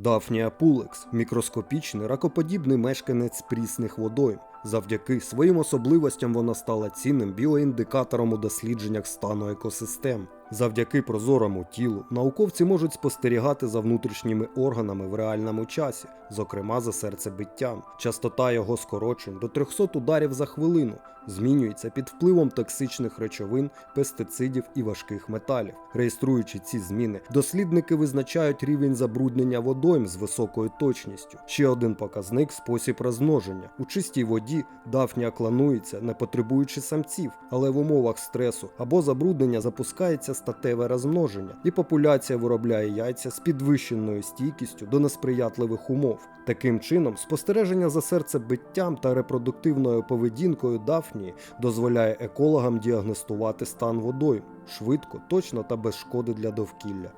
Дафнія пулекс мікроскопічний ракоподібний мешканець прісних водойм. Завдяки своїм особливостям вона стала цінним біоіндикатором у дослідженнях стану екосистем. Завдяки прозорому тілу науковці можуть спостерігати за внутрішніми органами в реальному часі, зокрема за серцебиттям. Частота його скорочень до 300 ударів за хвилину змінюється під впливом токсичних речовин, пестицидів і важких металів. Реєструючи ці зміни, дослідники визначають рівень забруднення водойм з високою точністю. Ще один показник спосіб розмноження. У чистій воді дафнія кланується, не потребуючи самців, але в умовах стресу або забруднення запускається статеве розмноження, і популяція виробляє яйця з підвищеною стійкістю до несприятливих умов. Таким чином, спостереження за серцебиттям та репродуктивною поведінкою дафнії дозволяє екологам діагностувати стан водойм швидко, точно та без шкоди для довкілля.